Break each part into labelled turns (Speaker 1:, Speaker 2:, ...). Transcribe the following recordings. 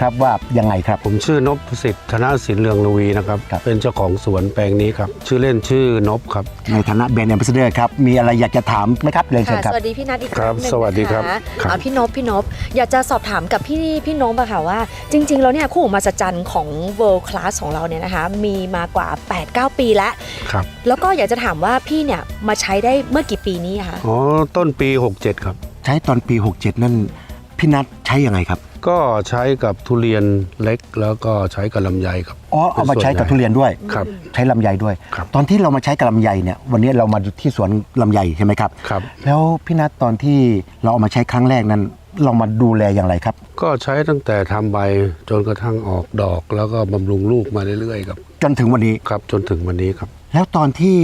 Speaker 1: ครับว่ายังไงครับ
Speaker 2: ผมชื่อนพสิทธิ์ธนสินเรืองลวีนะครับ
Speaker 1: ครับ
Speaker 2: เป็นเจ้าของสวนแปลงนี้ครับ ชื่อเล่นชื่อนพครับ
Speaker 1: ในฐานะแบรนด์แอมบาสเดอร์ครับ มีอะไรอยากจะถามไหมครับเรียนเชิญ
Speaker 3: ค่ะ
Speaker 1: ครับ
Speaker 3: สวัสดีพี่นัทอีกค
Speaker 2: ครั
Speaker 3: รั้
Speaker 2: บ
Speaker 3: งหนึ่ง
Speaker 2: สวัสดีครับ
Speaker 3: นะ
Speaker 2: ครั
Speaker 3: คะ
Speaker 2: บ
Speaker 3: อ่าพี่นพพี่นพอยากจะสอบถามกับพี่พี่นพอะค่ะว่า จริง ๆ แล้วเนี่ยคู่หูมหัศจรรย์ของ World Class ของเราเนี่ยนะคะมีมากว่า 8-9 ปีแล้ว
Speaker 2: ครับ
Speaker 3: แล้วก็อยากจะถามว่าพี่เนี่ยมาใช้ได้เมื่อกี่ปีนี้อะคะ
Speaker 2: อ๋อต้นปี 67 ครับ
Speaker 1: ใช้ตอนปี 67 นั่น พี่นัทใช้ยังไงครับ
Speaker 2: ก็ใช้กับทุเรียนเล็กแล้วก็ใช้กับลำไยครับ
Speaker 1: อ๋อเอามาใช้กับทุเรียนด้วย
Speaker 2: ครับ
Speaker 1: ใช้ลำไยด้วย
Speaker 2: ครับ
Speaker 1: ตอนที่เรามาใช้กับลำไยเนี่ย วันนี้เรามาที่สวนลำไยใช่ไหมครับ
Speaker 2: ครับ
Speaker 1: แล้วพี่นัทตอนที่เราเอามาใช้ครั้งแรกนั้น เรามาดูแลอย่างไรครับ
Speaker 2: ก็ใช้ตั้งแต่ทำใบจนกระทั่งออกดอกแล้วก็บำรุงลูกมาเรื่อยๆครับ
Speaker 1: จนถึงวันนี้
Speaker 2: ครับ จนถึงวันนี้ครับ
Speaker 1: แล้วตอนที่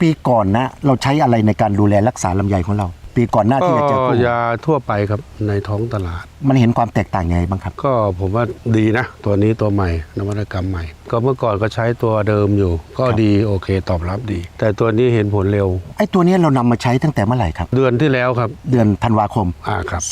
Speaker 1: ปีก่อนนะ เราใช้อะไรในการดูแลรักษาลำไยของเรา ปีก่อนหน้าที่จะเจอ
Speaker 2: ก็
Speaker 1: โควิด
Speaker 2: ยาทั่วไปครับในท้องตลาด
Speaker 1: มันเห็นความแตกต่างยังไงบ้างครับ
Speaker 2: ก็ผมว่าดีนะ ตัวนี้ตัวใหม่นวัตกรรมใหม่ ก็เมื่อก่อนก็ใช้ตัวเดิมอยู่ ก็
Speaker 1: ครับ
Speaker 2: ดีโอเคตอบรับดี แต่ตัวนี้เห็นผลเร็ว
Speaker 1: ไอ้ตัวเนี้ยเรานำมาใช้ตั้งแต่เมื่อไหร่ครับ
Speaker 2: เดือนที่แล้วครับ
Speaker 1: เดือนธันวาคม
Speaker 2: อ่าครับ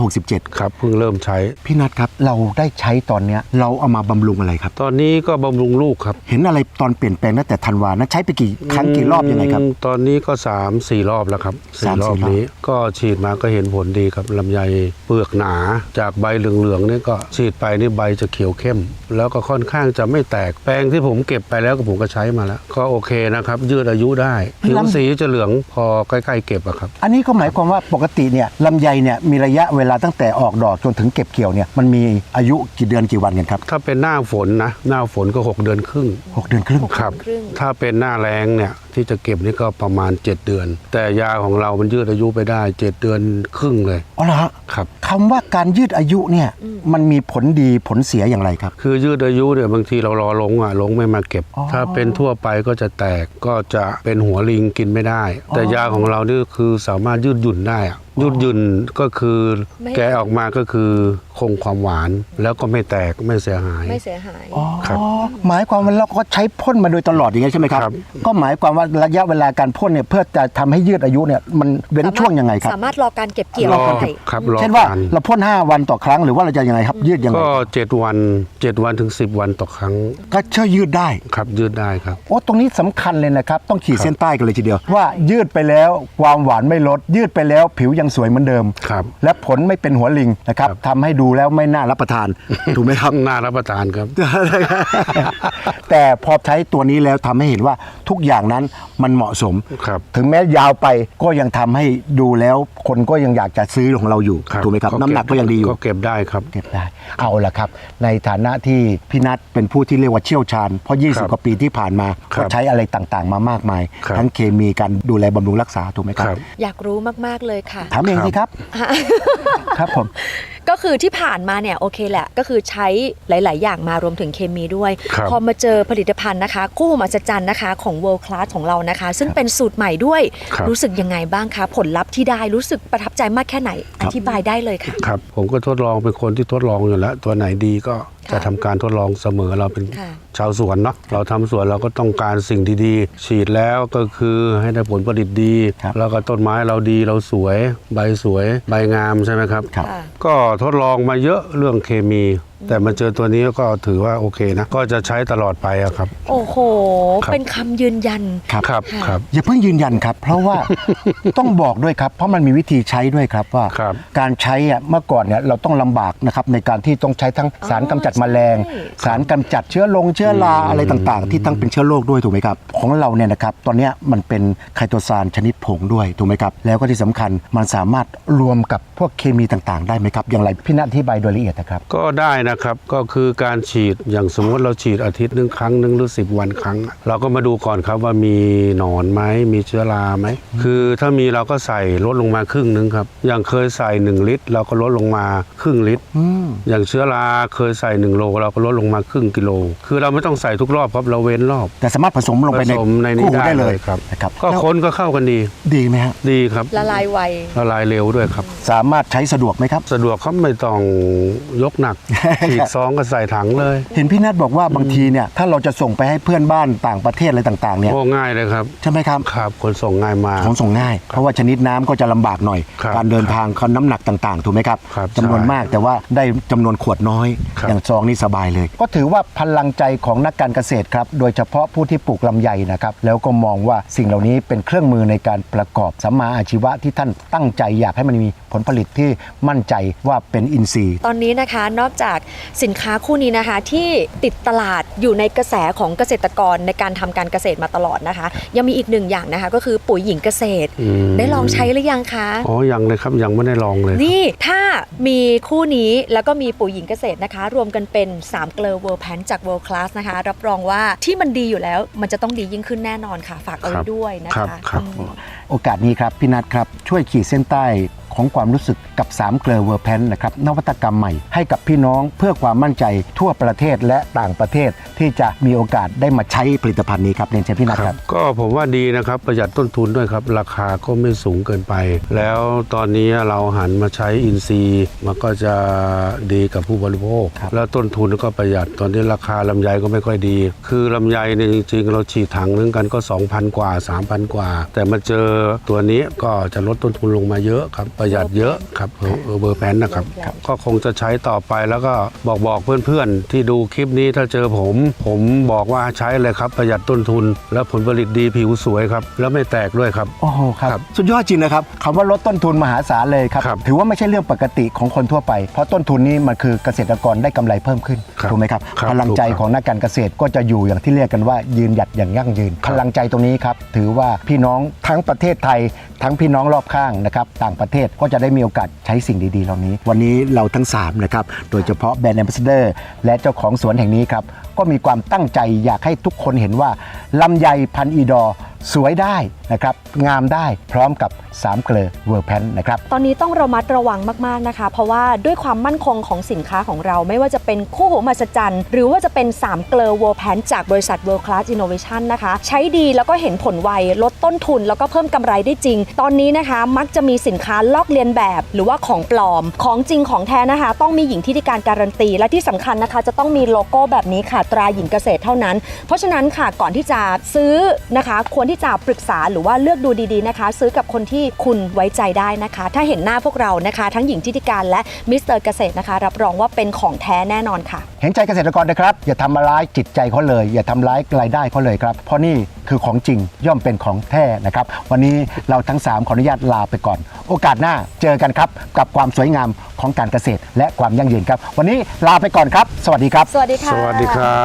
Speaker 1: 2567
Speaker 2: ครับเพิ่งเริ่มใช้
Speaker 1: พี่นัทครับเราได้ใช้ตอนเนี้ยเราเอามาบำรุงอะไรครับ
Speaker 2: ตอนนี้ก็บำรุงลูกครับ
Speaker 1: เห็นอะไรตอนเปลี่ยนแปลงตั้งแต่ธันวานะใช้ไปกี่ครั้งกี่รอบยังไงครับ
Speaker 2: อืมตอนนี้ก็3ามสี่รอบแล้วครับ
Speaker 1: สามสี่
Speaker 2: รอบ
Speaker 1: รอบ
Speaker 2: นี้ก็ฉีดมาก็เห็นผลดีครับลำไยเปลือกหนา จากใบเหลืองๆนี่ก็ฉีดไปนี่ใบจะเขียวเข้ม แล้วก็ค่อนข้างจะไม่แตกแปลงที่ผมเก็บไปแล้วก็ผมก็ใช้มาแล้ว ก็โอเคนะครับ ยืดอายุได้ผิวสีจะเหลืองพอใกล้ๆเก็บอะครับ
Speaker 1: อันนี้ก็หมายความว่าปกติเนี่ยลำไยเนี่ยมีระยะเวลาตั้งแต่ออกดอกจนถึงเก็บเกี่ยวเนี่ยมันมีอายุกี่เดือนกี่วันกันครับ
Speaker 2: ถ้าเป็นหน้าฝนนะหน้าฝนก็ 6 เดือนครึ่ง
Speaker 1: หกเดือนครึ่ง
Speaker 2: ครับ
Speaker 3: ครึ่ง
Speaker 2: ถ้าเป็นหน้าแรงเนี่ย ที่จะเก็บนี่ก็ประมาณ 7 เดือน แต่ยาของเรามันยืดอายุไปได้ 7 เดือนครึ่งเลย
Speaker 1: อ๋อเหรอฮะ
Speaker 2: ครับ
Speaker 1: คำว่าการยืดอายุเนี่ยมันมีผลดีผลเสียอย่างไรครับ
Speaker 2: คือยืดอายุเนี่ยบางทีเรารอลงอะลงไม่มาเก็บ
Speaker 1: อ๋อ
Speaker 2: ถ้าเป็นทั่วไปก็จะแตกก็จะเป็นหัวลิงกินไม่ได้ แต่ยาของเรานี่คือสามารถยืดหยุ่นได้อะยืดหยุ่นก็คือ
Speaker 3: ไม่
Speaker 2: แกะออกมาก็คือคงความหวานแล้วก็ไม่แตกไม่เสียหาย
Speaker 3: ไม่เสียหาย
Speaker 2: ครับ
Speaker 1: อ๋อหมายความว่าเราก็ใช้พ่นมาโดยตลอดอย่างเงี้ยใช่ไหมครับ
Speaker 2: ครับ
Speaker 1: ก็หมายความว่าระยะเวลาการพ่นเนี่ยเพื่อจะทำให้ยืดอายุเนี่ยมันเว้นช่วงยังไงครับ
Speaker 3: สามารถรอการเก็บเกี่ยว
Speaker 2: รอ
Speaker 3: ได้
Speaker 2: ครับรอ
Speaker 1: เช่นว่า
Speaker 2: การ
Speaker 1: เราพ่น 5 วันต่อครั้งหรือว่าเราจะยังไงครับยืดยังไง
Speaker 2: ก็เจ็ดวันเจ็ดวันถึง10วันต่อครั้ง
Speaker 1: ก็เชื่อยืดได้
Speaker 2: ครับยืดได้ครับ
Speaker 1: โอ้ตรงนี้สำคัญเลยนะครับ ต้องขีดเส้นใต้กันเลยทีเดียว ว่ายืดไปแล้วความหวานไม่ลด ยืดไปแล้วผิวยังสวยเหมือนเดิม
Speaker 2: ครับ
Speaker 1: และผลไม่เป็นหัวลิงนะครับ
Speaker 2: ครับ
Speaker 1: ทำให้ดูแล้วไม่น่ารับประทาน ถูกไหมครับ
Speaker 2: น่ารับประทานครับ
Speaker 1: แต่พอใช้ตัวนี้แล้วทำให้เห็นว่าทุกอย่างนั้นมันเหมาะสม
Speaker 2: ครับ
Speaker 1: ถึงแม้ยาวไปก็ยังทำให้ดูแล้วคนก็ยังอยากจะซื้อของเราอยู่ถูกไหมครับน้ำหนักก็ยังดีอยู่
Speaker 2: ก็เก็บได้ครับ
Speaker 1: เก็บได้เอาละครับ ในฐานะที่พี่นัทเป็นผู้ที่เรียกว่าเชี่ยวชาญ เพราะ
Speaker 2: ครับ
Speaker 1: 20 กว่าปีที่ผ่านมา
Speaker 2: ครั
Speaker 1: ก็
Speaker 2: บ
Speaker 1: ใช้อะไรต่างๆ มามากมาย
Speaker 2: ครับ
Speaker 1: ทั้งเคมีการดูแลบำรุงรักษาถูกไหมครับ
Speaker 2: ครับ
Speaker 3: อยากรู้มากๆเลยค่ะ
Speaker 1: ถามเองสิครับ ครับผม
Speaker 3: ก็คือที่ผ่านมาเนี่ยโอเคแหละ ก็คือใช้หลาย ๆ อย่างมารวมถึงเคมีด้วย
Speaker 2: ครับ
Speaker 3: พอมาเจอผลิตภัณฑ์นะคะ คู่หูมหัศจรรย์นะคะของ World Class ของเรานะคะ ซึ่งเป็นสูตรใหม่ด้วย
Speaker 2: ครับ
Speaker 3: รู้สึกยังไงบ้างคะ ผลลัพธ์ที่ได้รู้สึกประทับใจมากแค่ไหนอธิบายได้เลยค่ะ
Speaker 2: ครับผมก็ทดลองเป็นคนที่ทดลองอยู่แล้ว ตัวไหนดีก็จะทำการทดลองเสมอเราเป็น
Speaker 3: ค่ะ
Speaker 2: ชาวสวนเนาะเราทำสวนเราก็ต้องการสิ่งที่ดีฉีดแล้วก็คือให้ได้ผลผลิตดี
Speaker 1: ครับ
Speaker 2: แล้วก็ต้นไม้เราดีเราสวย ใบสวย ใบงามใช่ไหมครับ
Speaker 1: ครับ
Speaker 3: ค่ะ
Speaker 2: ก็ทดลองมาเยอะเรื่องเคมี แต่มาเจอตัวนี้ก็ถือว่าโอเคนะ ก็จะใช้ตลอดไปอะครับ
Speaker 3: โอ้โห
Speaker 2: ครับ
Speaker 3: เป็นคำยืนยัน
Speaker 1: ครับ
Speaker 2: ครับ
Speaker 3: ค่ะ
Speaker 2: ครับ
Speaker 1: อย่าเพิ่งยืนยันครับ เพราะว่า ต้องบอกด้วยครับ เพราะมันมีวิธีใช้ด้วยครับว่า
Speaker 2: ครับ
Speaker 1: การใช้อะเมื่อก่อนเนี่ยเราต้องลำบากนะครับในการที่ต้องใช้ทั้งสารกำจัดแมลง
Speaker 3: ใช่
Speaker 1: สารกำจัดเชื้อลงเชื้อราอะไรต่างๆ ที่ตั้งเป็นเชื้อโรคด้วยถูกไหมครับ ของเราเนี่ยนะครับตอนเนี้ยมันเป็นไคโตซานชนิดผงด้วยถูกไหมครับแล้วก็ที่สำคัญมันสามารถรวมกับพวกเคมีต่างๆ ได้ไหมครับอย่างไรพี่นัทอธิบายโดยละเอียดนะครับ
Speaker 2: ก็ได้นะครับ ก็คือการฉีดอย่างสมมติเราฉีดอาทิตย์หนึ่งครั้งหนึ่งหรือ 10 วันครั้ง เราก็มาดูก่อนครับว่ามีหนอนไหมมีเชื้อราไหมคือถ้ามีเราก็ใส่ลดลงมาครึ่งหนึงครับ อย่างเคยใส่ 1 ลิตร เราก็ลดลงมาครึ่งลิตร
Speaker 1: อืม
Speaker 2: อย่างเชื้อราเคยใส่ 1 โล เราก็ลดลงมาครึ่งกิโล คือเราไม่ต้องใส่ทุกรอบครับเราเว้นรอบ
Speaker 1: แต่สามารถผสมลงไป
Speaker 2: ผ
Speaker 1: ใน
Speaker 2: สมในนี้
Speaker 1: คู่หู
Speaker 2: ได้
Speaker 1: ได้เลย
Speaker 2: ครับ
Speaker 1: นะครับ
Speaker 2: ก็
Speaker 1: แล้ว
Speaker 2: ค้นก็เข้ากันดี
Speaker 1: ดีไหมฮะ
Speaker 2: ดีครับ
Speaker 3: ละลายไว
Speaker 2: ละลายเร็วด้วยครับ
Speaker 1: สามารถใช้สะดวกไหมครับ
Speaker 2: สะดวกเขาไม่ต้องยกหนักฉีกซองก็ใส่ถังเลย
Speaker 1: เห็นพี่นัทบอกว่าบางทีเนี่ยถ้าเราจะส่งไปให้เพื่อนบ้านต่างประเทศอะไรต่างๆเนี่ย
Speaker 2: โอ้ง่ายเลยครับ
Speaker 1: ใช่ไหมครับ
Speaker 2: ครับคนส่งง่ายมาก
Speaker 1: ของส่งง่าย เพราะว่าชนิดน้ำก็จะลำบากหน่อย
Speaker 2: ครับ
Speaker 1: การเดินทางเขาน้ำหนักต่างๆ ถูกไหมครับ
Speaker 2: ครับ
Speaker 1: จำนวน
Speaker 2: ใช่
Speaker 1: มากแต่ว่าได้จำนวนขวดน้อย
Speaker 2: ครับ
Speaker 1: อย่างซองนี่สบายเลย ก็ถือว่าพลังใจของนักการเกษตรครับโดยเฉพาะผู้ที่ปลูกลำไยนะครับแล้วก็มองว่าสิ่งเหล่านี้เป็นเครื่องมือในการประกอบสัมมาอาชีวะที่ท่านตั้งใจอยากให้มันมีผลผลิตที่มั่นใจว่าเป็นอินทรีย์
Speaker 3: ตอนนี้นะคะนอกจากสินค้าคู่นี้นะคะที่ติดตลาดอยู่ในกระแสของเกษตรกรในการทำการเกษตรมาตลอดนะคะ ยังมีอีกหนึ่งอย่างนะคะ ก็คือปุ๋ยหญิงเกษตร
Speaker 2: อืม
Speaker 3: ได้ลองใช้หรือยังคะ
Speaker 2: อ๋อยังเลยครับยังไม่ได้ลองเลย
Speaker 3: นี่ถ้ามีคู่นี้แล้วก็มีปุ๋ยหญิงเกษตรนะคะ รวมกันเป็น3เกลอเวิร์แพนจาก World Class นะคะ รับรองว่าที่มันดีอยู่แล้ว มันจะต้องดียิ่งขึ้นแน่นอนค่ะ ฝากเอาไว้ด้วยนะ
Speaker 2: ครั
Speaker 3: คะ
Speaker 2: บครับ
Speaker 3: อืม
Speaker 1: โอกาสนี้ครับพี่นัทครับช่วยขีดเส้นใต้ ของความรู้สึกกับ3เกลอเวอร์แพนนะครับนวัตกรรมใหม่ให้กับพี่น้องเพื่อความมั่นใจทั่วประเทศและต่างประเทศที่จะมีโอกาสได้มาใช้ผลิตภัณฑ์นี้ครับเรียนเชิญพี่นัทครับ
Speaker 2: ก็ผมว่าดีนะครับประหยัดต้นทุนด้วยครับ ราคาก็ไม่สูงเกินไป แล้วตอนนี้เราหันมาใช้อินทรีย์มันก็จะดีกับผู้บริโภค
Speaker 1: ครับ
Speaker 2: แล้วต้นทุนก็ประหยัดตอนนี้ราคาลำไยก็ไม่ค่อยดี คือลำไยเนี่ยจริงๆ เราฉีดถังนึงกันก็ 2,000 กว่า 3,000 กว่า แต่มาเจอตัวนี้ก็จะลดต้นทุนลงมาเยอะครับประหยัดเยอะครับเออเบอร์แพนนะครับ
Speaker 3: ครับ
Speaker 2: ก็คงจะใช้ต่อไปแล้วก็บอกบอกเพื่อนๆ ที่ดูคลิปนี้ถ้าเจอผม ผมบอกว่าใช้เลยครับ ประหยัดต้นทุน แล้วผลผลิตดีผิวสวยครับ แล้วไม่แตกด้วยครับ
Speaker 1: โอ้โหครับ
Speaker 2: ครับ
Speaker 1: สุดยอดจริงนะครับคำว่าลดต้นทุนมหาศาลเลยครับ
Speaker 2: ครับ
Speaker 1: ถือว่าไม่ใช่เรื่องปกติของคนทั่วไป เพราะต้นทุนนี้มันคือเกษตรกรได้กำไรเพิ่มขึ้น
Speaker 2: ครับ
Speaker 1: ถูกไหมครับ
Speaker 2: ครับ
Speaker 1: พลังใจ
Speaker 2: ถูกครับ
Speaker 1: ของนักการเกษตรก็จะอยู่อย่างที่เรียกกันว่ายืนหยัดอย่างยั่งยืน
Speaker 2: ครั
Speaker 1: พ
Speaker 2: บ
Speaker 1: ลังใจตรงนี้ครับถือว่าพี่น้องทั้งประเทศไทย ทั้งพี่น้องรอบข้างนะครับต่างประเทศก็จะได้มีโอกาสใช้สิ่งดีๆ เหล่านี้ วันนี้เราทั้งสามนะครับโดยเฉพาะแบรนด์แอมบาสเดอร์และเจ้าของสวนแห่งนี้ครับก็มีความตั้งใจอยากให้ทุกคนเห็นว่าลำไยพันอีดอร์ สวยได้นะครับงามได้พร้อมกับสามเกลอเวอร์แพนนะครับ
Speaker 3: ตอนนี้ต้องระมัดระวังมาก ๆ นะคะ เพราะว่าด้วยความมั่นคงของสินค้าของเราไม่ว่าจะเป็นคู่หูมหัศจรรย์ หรือว่าจะเป็น 3 เกลอ World Pan จากบริษัท World Class Innovation นะคะ ใช้ดีแล้วก็เห็นผลไว ลดต้นทุน แล้วก็เพิ่มกำไรได้จริง ตอนนี้นะคะมักจะมีสินค้าลอกเลียนแบบ หรือว่าของปลอมของจริงของแท้นะคะ ต้องมีหญิงที่ได้การการันตี และที่สำคัญนะคะ จะต้องมีโลโก้แบบนี้ค่ะตราหญิงเกษตรเท่านั้น เพราะฉะนั้นค่ะก่อนที่จะซื้อนะคะควรที่จะปรึกษาหรือว่าเลือกดูดีๆนะคะ ซื้อกับคนที่คุณไว้ใจได้นะคะ ถ้าเห็นหน้าพวกเรานะคะ ทั้งหญิงทิติการและมิสเตอร์เกษตรนะคะ รับรองว่าเป็นของแท้แน่นอนค่ะ
Speaker 1: เห็นใจเกษตรกรนะครับ อย่าทำร้ายจิตใจเขาเลย อย่าทำร้ายรายได้เขาเลยครับ เพราะนี่คือของจริงย่อมเป็นของแท้นะครับ วันนี้เราทั้ง 3 ขออนุญาตลาไปก่อน โอกาสหน้าเจอกันครับ กับความสวยงามของการเกษตร และความยั่งยืนครับ วันนี้ลาไปก่อนครับ สวัสดีครับ
Speaker 3: สวัสดีค่ะ
Speaker 2: สวัสดีครับ